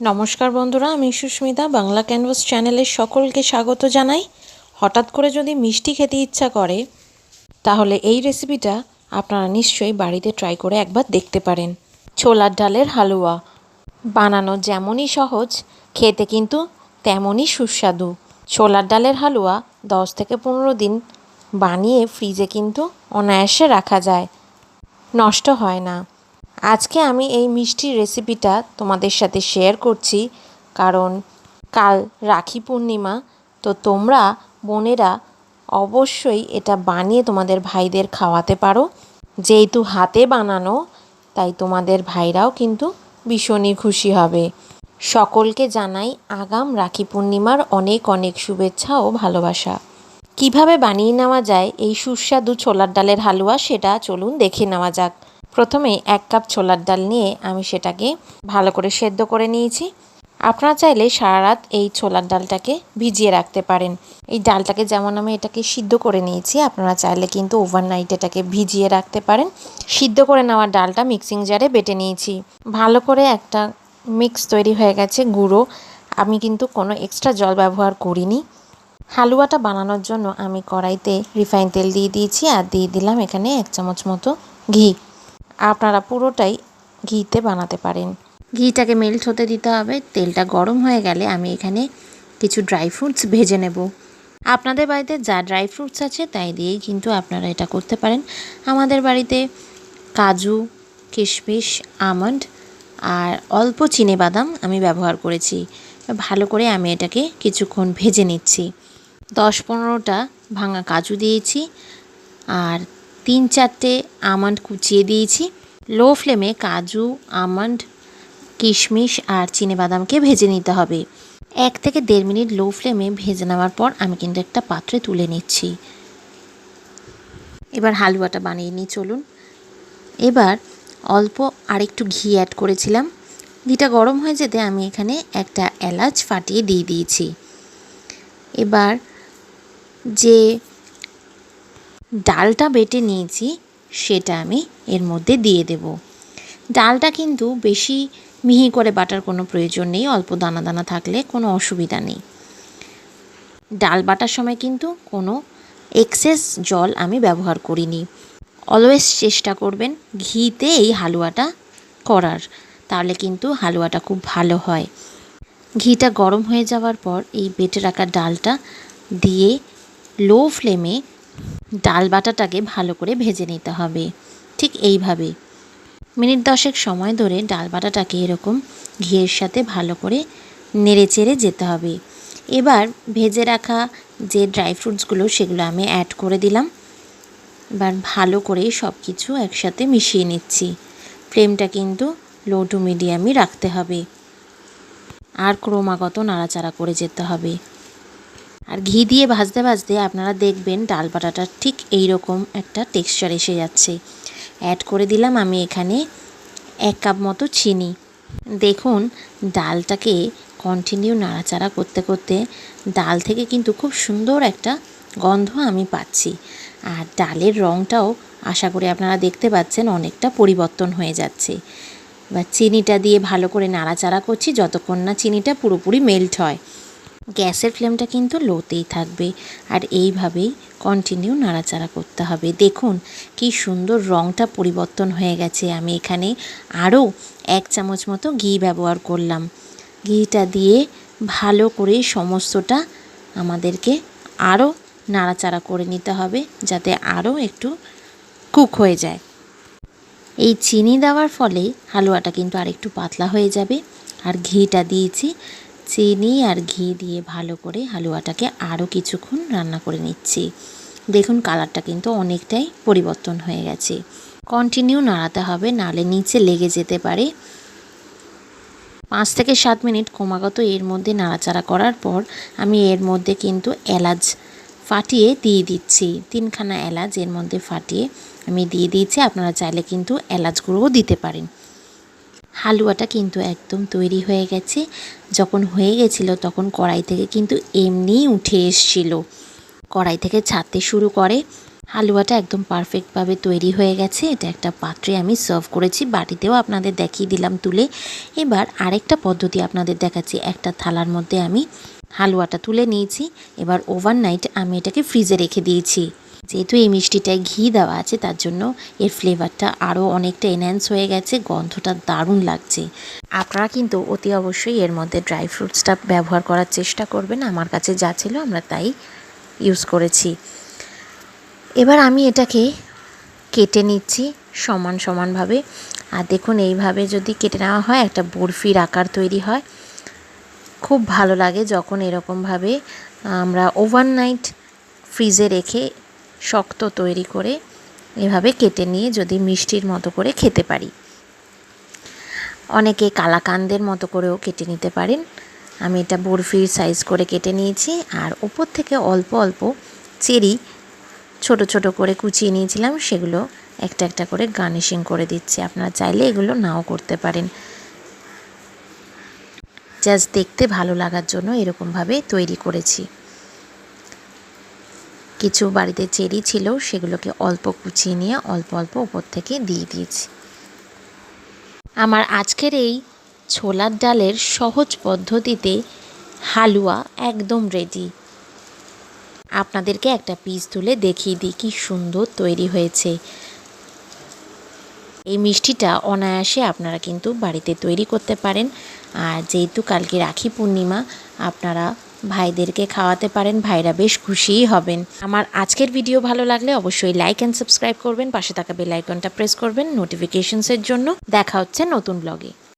নমস্কার বন্ধুরা, আমি সুস্মিতা। বাংলা ক্যানভাস চ্যানেলের সকলকে স্বাগত জানাই। হঠাৎ করে যদি মিষ্টি খেতে ইচ্ছা করে, তাহলে এই রেসিপিটা আপনারা নিশ্চয়ই বাড়িতে ট্রাই করে একবার দেখতে পারেন। ছোলার ডালের হালুয়া। বানানো যেমনই সহজ, খেতে কিন্তু তেমনই সুস্বাদু। ছোলার ডালের হালুয়া দশ থেকে পনেরো দিন বানিয়ে ফ্রিজে কিন্তু অনায়াসে রাখা যায়। নষ্ট হয় না। আজকে আমি এই মিষ্টির রেসিপিটা তোমাদের সাথে শেয়ার করছি, কারণ কাল রাখি পূর্ণিমা, তো তোমরা বোনেরা অবশ্যই এটা বানিয়ে তোমাদের ভাইদের খাওয়াতে পারো। যেহেতু হাতে বানানো, তাই তোমাদের ভাইরাও কিন্তু ভীষণই খুশি হবে। সকলকে জানাই আগাম রাখি পূর্ণিমার অনেক অনেক শুভেচ্ছা ও ভালোবাসা। কীভাবে বানিয়ে নেওয়া যায় এই সুস্বাদু ছোলার ডালের হালুয়া সেটা চলুন দেখে নেওয়া যাক। প্রথমে এক কাপ ছোলার ডাল নিয়ে আমি সেটাকে ভালো করে সেদ্ধ করে নিয়েছি। আপনারা চাইলে সারা রাত এই ছোলার ডালটাকে ভিজিয়ে রাখতে পারেন। এই ডালটাকে যেমন আমি এটাকে সিদ্ধ করে নিয়েছি, আপনারা চাইলে কিন্তু ওভারনাইট এটাকে ভিজিয়ে রাখতে পারেন। সিদ্ধ করে নেওয়া ডালটা মিক্সিং জারে বেটে নিয়েছি। ভালো করে একটা মিক্স তৈরি হয়ে গেছে, গুঁড়ো। আমি কিন্তু কোনো এক্সট্রা জল ব্যবহার করিনি। হালুয়াটা বানানোর জন্য আমি কড়াইতে রিফাইন তেল দিয়ে দিয়েছি আর দিয়ে দিলাম এখানে এক চামচ মতো ঘি। আপনারা পুরোটাই ঘিতে বানাতে পারেন। ঘিটাকে মেল্ট হতে দিতে হবে। তেলটা গরম হয়ে গেলে আমি এখানে কিছু ড্রাই ফ্রুটস ভেজে নেব। আপনাদের বাড়িতে যা ড্রাই ফ্রুটস আছে তাই দিয়েই কিন্তু আপনারা এটা করতে পারেন। আমাদের বাড়িতে কাজু, কিশমিশ, আমন্ড আর অল্প চিনে বাদাম আমি ব্যবহার করেছি। ভালো করে আমি এটাকে কিছুক্ষণ ভেজে নিচ্ছি। দশ পনেরোটা ভাঙা কাজু দিয়েছি আর তিন চারটে আমন্ড কুচিয়ে দিয়েছি। লো ফ্লেমে কাজু, আমন্ড, কিশমিশ আর বাদামকে ভেজে নিতে হবে। এক থেকে দেড় মিনিট লো ফ্লেমে ভেজে নেওয়ার পর আমি কিন্তু একটা পাত্রে তুলে নিচ্ছি। এবার হালুয়াটা বানিয়ে নিই, চলুন। এবার অল্প আরেকটু ঘি অ্যাড করেছিলাম। ঘিটা গরম হয়ে যেতে আমি এখানে একটা এলাচ ফাটিয়ে দিয়ে দিয়েছি। এবার যে ডালটা বেটে নিয়েছি, সেটা আমি এর মধ্যে দিয়ে দেব। ডালটা কিন্তু বেশি মিহি করে বাটার কোনো প্রয়োজন নেই, অল্প দানা দানা থাকলে কোনো অসুবিধা নেই। ডাল বাটার সময় কিন্তু কোনো এক্সেস জল আমি ব্যবহার করিনি। অলওয়েজ চেষ্টা করবেন ঘিতে এই হালুয়াটা করার, তাহলে কিন্তু হালুয়াটা খুব ভালো হয়। ঘিটা গরম হয়ে যাওয়ার পর এই বেটে রাখা ডালটা দিয়ে লো ফ্লেমে ডাল বাটাটাকে ভালো করে ভেজে নিতে হবে। ঠিক এইভাবে। মিনিট দশেক সময় ধরে ডাল বাটাটাকে এরকম ঘিয়ের সাথে ভালো করে নেড়ে চেড়ে যেতে হবে। এবার ভেজে রাখা যে ড্রাই ফ্রুটসগুলো সেগুলো আমি অ্যাড করে দিলাম। এবার ভালো করে সব কিছু একসাথে মিশিয়ে নিচ্ছি। ফ্লেমটা কিন্তু লো টু মিডিয়ামই রাখতে হবে। আর ক্রমাগত নাড়াচাড়া করে যেতে হবে। আর ঘি দিয়ে ভাজতে ভাজতে আপনারা দেখবেন ডাল বাটাটা ঠিক এই রকম একটা টেক্সচার এসে যাচ্ছে। অ্যাড করে দিলাম আমি এখানে এক কাপ মতো চিনি। দেখুন, ডালটাকে কন্টিনিউ নাড়াচাড়া করতে করতে ডাল থেকে কিন্তু খুব সুন্দর একটা গন্ধ আমি পাচ্ছি। আর ডালের রঙটাও আশা করি আপনারা দেখতে পাচ্ছেন অনেকটা পরিবর্তন হয়ে যাচ্ছে। এবার চিনিটা দিয়ে ভালো করে নাড়াচাড়া করছি, যতক্ষণ না চিনিটা পুরোপুরি মেল্ট হয়। গ্যাসের ফ্লেমটা কিন্তু লোতেই থাকবে। আর এইভাবেই কন্টিনিউ নাড়াচাড়া করতে হবে। দেখুন, কি সুন্দর রঙটা পরিবর্তন হয়ে গেছে। আমি এখানে আরও এক চামচ মতো ঘি ব্যবহার করলাম। ঘিটা দিয়ে ভালো করে সমস্তটা আমাদেরকে আরও নাড়াচাড়া করে নিতে হবে, যাতে আরও একটু কুক হয়ে যায়। এই চিনি দেওয়ার ফলে হালুয়াটা কিন্তু আরেকটু পাতলা হয়ে যাবে। আর ঘিটা দিয়েছি চিনি আর ঘি দিয়ে ভালো করে হালুয়াটাকে আরও কিছুক্ষণ রান্না করে নিচ্ছি। দেখুন কালারটা কিন্তু অনেকটাই পরিবর্তন হয়ে গেছে। কন্টিনিউ নাড়াতে হবে, নালে নিচে লেগে যেতে পারে। পাঁচ থেকে সাত মিনিট ক্রমাগত এর মধ্যে নাড়াচাড়া করার পর আমি এর মধ্যে কিন্তু এলাচ ফাটিয়ে দিয়ে দিচ্ছি। তিনখানা এলাচ এর মধ্যে ফাটিয়ে আমি দিয়ে দিয়েছি। আপনারা চাইলে কিন্তু এলাচ গুঁড়োও দিতে পারেন। হালুয়াটা কিন্তু একদম তৈরি হয়ে গেছে। যখন হয়ে গেছিল তখন কড়াই থেকে কিন্তু এমনিই উঠে এসছিল। কড়াই থেকে ছাড়তে শুরু করে। হালুয়াটা একদম পারফেক্টভাবে তৈরি হয়ে গেছে। এটা একটা পাত্রে আমি সার্ভ করেছি। বাটিতেও আপনাদের দেখিয়ে দিলাম তুলে। এবার আরেকটা পদ্ধতি আপনাদের দেখাচ্ছি। একটা থালার মধ্যে আমি হালুয়াটা তুলে নিয়েছি। এবার ওভারনাইট আমি এটাকে ফ্রিজে রেখে দিয়েছি। যেহেতু এই মিষ্টিটায় ঘি দেওয়া আছে, তার জন্য এর ফ্লেভারটা আরও অনেকটা এনহ্যান্স হয়ে গেছে, গন্ধটা দারুণ লাগছে। আপনারা কিন্তু অতি অবশ্যই এর মধ্যে ড্রাই ফ্রুটসটা ব্যবহার করার চেষ্টা করবেন, আমার কাছে যা ছিল আমরা তাই ইউজ করেছি। এবার আমি এটাকে কেটে নিচ্ছি সমান সমানভাবে। আর দেখুন, এইভাবে যদি কেটে নেওয়া হয়, একটা বরফির আকার তৈরি হয়। খুব ভালো লাগে যখন এরকমভাবে আমরা ওভারনাইট ফ্রিজে রেখে শক্ত তৈরি করে এভাবে কেটে নিয়ে যদি মিষ্টির মতো করে খেতে পারি। অনেকে কালাকান্দের মতো করেও কেটে নিতে পারেন। আমি এটা বরফির সাইজ করে কেটে নিয়েছি আর ওপর থেকে অল্প অল্প চেরি ছোট ছোট করে কুচিয়ে নিয়েছিলাম, সেগুলো একটা একটা করে গার্নিশিং করে দিচ্ছি। আপনারা চাইলে এগুলো নাও করতে পারেন। জাস্ট দেখতে ভালো লাগার জন্য এরকমভাবে তৈরি করেছি। কিছু বাড়িতে চেরি ছিল, সেগুলোকে অল্প কুচিয়ে নিয়ে অল্প অল্প উপর থেকে দিয়ে দিয়েছি। আমার আজকের এই ছোলার ডালের সহজ পদ্ধতিতে হালুয়া একদম রেডি আপনাদেরকে একটা পিস তুলে দেখিয়ে দিই কি সুন্দর তৈরি হয়েছে। এই মিষ্টিটা অনায়াসে আপনারা কিন্তু বাড়িতে তৈরি করতে পারেন। আর যেহেতু কালকে রাখি পূর্ণিমা, আপনারা ভাইদেরকে খাওয়াতে পারেন, ভাইরা বেশ খুশিই হবেন। আমার আজকের ভিডিও ভালো লাগলে অবশ্যই লাইক অ্যান্ড সাবস্ক্রাইব করবেন, পাশে থাকা বেল আইকনটা প্রেস করবেন নোটিফিকেশনসের জন্য। দেখা হচ্ছে নতুন ব্লগে